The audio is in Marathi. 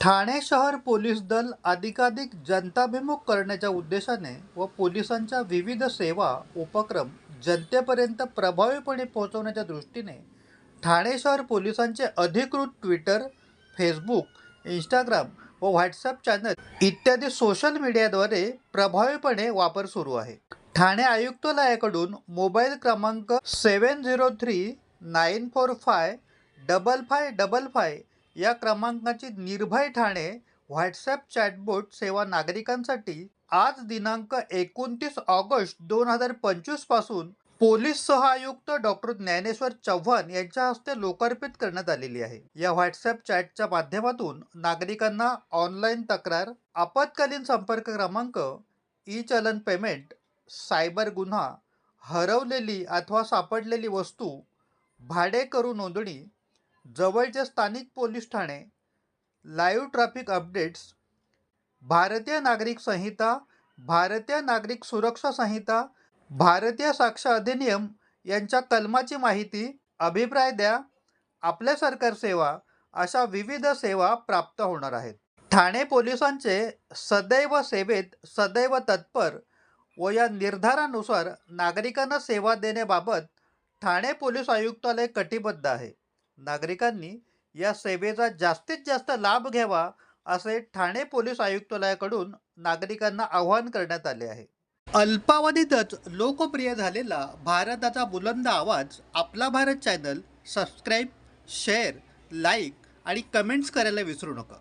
ठाणे शहर पोलीस दल अधिकाधिक जनताभिमुख करण्याच्या उद्देशाने व पोलिसांच्या विविध सेवा उपक्रम जनतेपर्यंत प्रभावीपणे पोहोचवण्याच्या दृष्टीने ठाणे शहर पोलिसांचे अधिकृत ट्विटर फेसबुक इंस्टाग्राम व व्हॉट्सअप चॅनल इत्यादी सोशल मीडियाद्वारे प्रभावीपणे वापर सुरू आहे. ठाणे आयुक्तालयाकडून मोबाईल क्रमांक seven zero three nine four five double five double five या क्रमांकाची निर्भय ठाणे व्हॉट्सॲप चॅटबोट सेवा नागरिकांसाठी आज दिनांक एकोणतीस ऑगस्ट दोन हजार पंचवीसपासून पोलीस सहआयुक्त डॉक्टर ज्ञानेश्वर चव्हाण यांच्या हस्ते लोकार्पित करण्यात आलेली आहे. या व्हॉट्सॲप चॅटच्या माध्यमातून नागरिकांना ऑनलाईन तक्रार आपत्कालीन संपर्क क्रमांक ई चलन पेमेंट सायबर गुन्हा हरवलेली अथवा सापडलेली वस्तू भाडेकरू नोंदणी जवळचे स्थानिक पोलीस ठाणे लाईव्ह ट्रॅफिक अपडेट्स भारतीय नागरिक संहिता भारतीय नागरिक सुरक्षा संहिता भारतीय साक्ष अधिनियम यांच्या कलमाची माहिती अभिप्राय द्या. आपल्या सरकार सेवा अशा विविध सेवा प्राप्त होणार आहेत. ठाणे पोलिसांचे सदैव सेवेत सदैव तत्पर व या निर्धारानुसार नागरिकांना सेवा देण्याबाबत ठाणे पोलीस आयुक्तालय कटिबद्ध आहे. नागरिकांनी या सेवेचा जास्तीत जास्त लाभ घ्यावा असे ठाणे पोलीस आयुक्तालयाकडून नागरिकांना आवाहन करण्यात आले आहे. अल्पावधीतच लोकप्रिय झालेला भारताचा बुलंद आवाज आपला Bharat channel subscribe share like आणि कमेंट्स करायला विसरू नका.